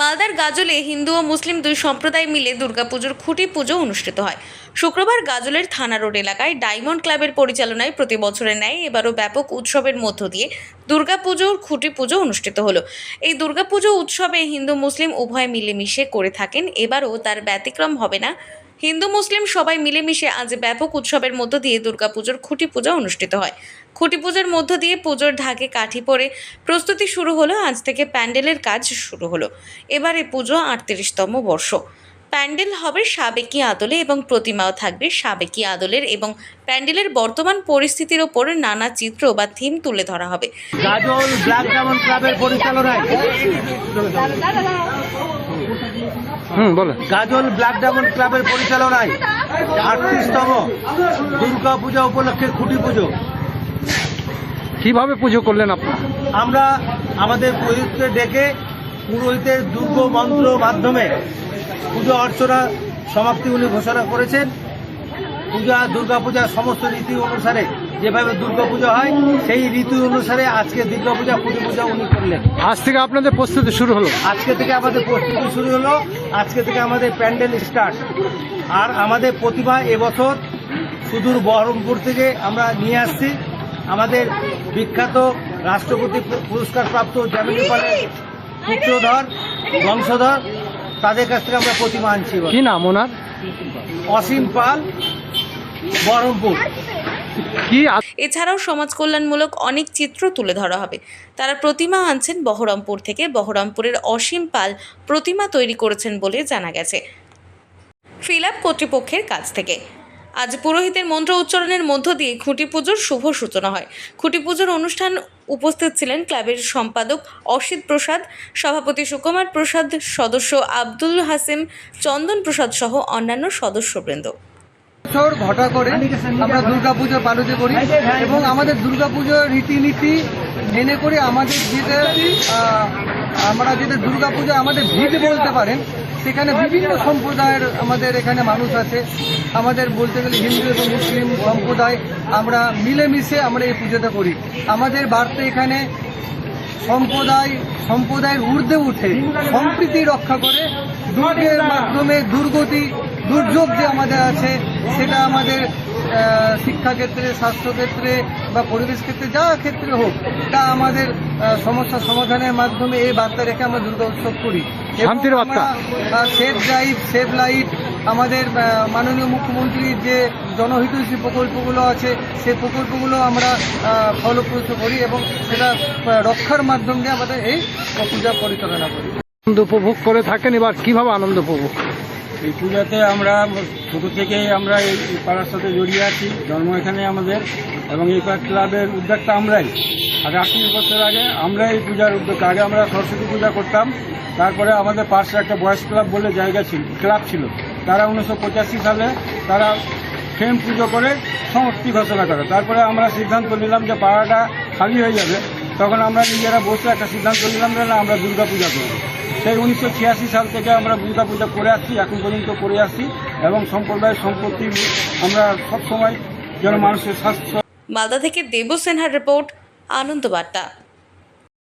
মালদার গাজলে হিন্দু ও মুসলিম দুই সম্প্রদায় মিলে দুর্গাপুজোর খুঁটি পুজো অনুষ্ঠিত হয়। শুক্রবার গাজলের থানা রোড এলাকায় ডায়মন্ড ক্লাবের পরিচালনায় প্রতি বছরের ন্যায় এবারও ব্যাপক উৎসবের মধ্য দিয়ে দুর্গাপুজোর খুঁটি পুজো অনুষ্ঠিত হল। এই দুর্গাপুজো উৎসবে হিন্দু, মুসলিম উভয় মিলেমিশে করে থাকেন। এবারও তার ব্যতিক্রম হবে না। হিন্দু, মুসলিম সবাই মিলেমিশে আজ ব্যাপক উৎসবের মধ্য দিয়ে দুর্গাপুজোর খুঁটি পূজা অনুষ্ঠিত হয়। খুঁটি পুজোর মধ্য দিয়ে পুজোর ঢাকে কাঠি পরে প্রস্তুতি শুরু হলো, আজ থেকে প্যান্ডেলের কাজ শুরু হলো। এবারে পুজো আটত্রিশতম বর্ষ। প্যান্ডেল হবে সাবেকি আদলে এবং প্রতিমাও থাকবে সাবেকি আদলের এবং প্যান্ডেলের বর্তমান পরিস্থিতির ওপর নানা চিত্র বা থিম তুলে ধরা হবে। গাজল, ব্ল্যাক ক্লাবের পরিচালনায়। হুম বলো। গাজল ব্ল্যাক ডায়মন্ড ক্লাবের পরিচালনায় আটত্রিশতম দুর্গা পূজা উপলক্ষে খুঁটি পুজো। কীভাবে পুজো করলেন আপনি আমরা আমাদের পুরোহিতকে ডেকে পুরোহিতের দুর্গ মন্ত্র মাধ্যমে পুজো অর্চনা সমাপ্তি উনি ঘোষণা করেছেন। পূজা দুর্গা পূজার সমস্ত রীতি অনুসারে যেভাবে দুর্গা পূজা হয় সেই রীতি অনুসারে আজকে দুর্গা পূজা খুঁটি পূজা উনি করলেন। আজ থেকে আপনাদের প্রস্তুতি শুরু হলো। আজকে থেকে আমাদের প্রস্তুতি শুরু হলো আজকে থেকে আমাদের প্যান্ডেল স্টার্ট। আর আমাদের প্রতিভা এবছর সুদূর বহরমপুর থেকে আমরা নিয়ে আসছি। আমাদের বিখ্যাত রাষ্ট্রপতি পুরস্কারপ্রাপ্ত জ্যামিনী পালের পুত্রধর বংশধর তাদের কাছ থেকে আমরা প্রতিমা আনছি। কি নাম ওনার? অসীম পাল এছাড়াও সমাজ কল্যাণমূলক অনেক চিত্র তুলে ধরা হবে। তারা প্রতিমা আনছেন বহরমপুর থেকে। বহরমপুরের অসীম পাল প্রতিমা তৈরি করেছেন বলে জানা গেছে। ফিলাপ কর্তৃপক্ষের কাছ থেকে। আজ পুরোহিতের মন্ত্র উচ্চারণের মধ্য দিয়ে খুঁটি পুজোর শুভ সূচনা হয়। খুঁটি পুজোর অনুষ্ঠান উপস্থিত ছিলেন ক্লাবের সম্পাদক অসিত প্রসাদ, সভাপতি সুকুমার প্রসাদ, সদস্য আব্দুল হাসিম, চন্দন প্রসাদ সহ অন্যান্য সদস্যবৃন্দ। বছর ঘটা করে আমরা দুর্গাপুজো পালিত করি এবং আমাদের দুর্গাপুজোর রীতিনীতি মেনে করে আমাদের যেটা আমরা যেটা দুর্গাপুজো আমাদের ভিড় বলতে পারেন, সেখানে বিভিন্ন সম্প্রদায়ের আমাদের এখানে মানুষ আছে। আমাদের বলতে গেলে হিন্দু এবং মুসলিম সম্প্রদায়, আমরা মিলেমিশে আমরা এই পুজোটা করি। আমাদের বার্তা এখানে সম্প্রদায়, সম্প্রদায়ের ঊর্ধ্বে উঠে সম্প্রীতি রক্ষা করে দুর্গের মাধ্যমে দুর্গতি দুর্যোগ যে আমাদের আছে সেটা আমাদের শিক্ষাক্ষেত্রে স্বাস্থ্যক্ষেত্রে বা পরিবেশ ক্ষেত্রে যা ক্ষেত্রে হোক তা আমাদের সমস্যা সমাধানের মাধ্যমে এই বার্তা রেখে আমরা দুর্গা উৎসব করি। সেভ ড্রাইভ সেভ লাইট আমাদের মাননীয় মুখ্যমন্ত্রীর যে জনহিতৈষী প্রকল্পগুলো আছে সেই প্রকল্পগুলো আমরা ফলপ্রসূ করি এবং সেটা রক্ষার মাধ্যম দিয়ে আমাদের এই পূজা পরিচালনা করি। আনন্দ উপভোগ করে থাকেন, এবার কীভাবে আনন্দ উপভোগ? এই পূজাতে আমরা ছোটো থেকেই আমরা এই পাড়ার সাথে জড়িয়ে আছি, জন্ম এখানে আমাদের, এবং এই ক্লাবের উদ্যোগটা আমরাই। আর আটত্রিশ বছর আগে আমরা এই পূজার উদ্যোগ আগে আমরা সরস্বতী পূজা করতাম, তারপরে আমাদের পাশে একটা বয়স ক্লাব বলে জায়গা ছিল, ক্লাব ছিল। তারা উনিশশো পঁচাশি সালে তারা ফ্রেম পুজো করে সমাপ্তি ঘোষণা করে। তারপরে আমরা সিদ্ধান্ত নিলাম যে পাড়াটা খালি হয়ে যাবে। তখন আমরা নিজেরা বসে একটা সিদ্ধান্ত নিলাম যে না, আমরা দুর্গা পূজা করব। সেই উনিশশো ছিয়াশি সাল থেকে আমরা দুর্গা পূজা করে আসছি, এখন পর্যন্ত করে আসছি, এবং সম্প্রদায়ের সম্পত্তি আমরা সবসময় যেন মানুষের স্বাস্থ্য মালদা থেকে দেবু সিনহার রিপোর্ট, আনন্দ বার্তা।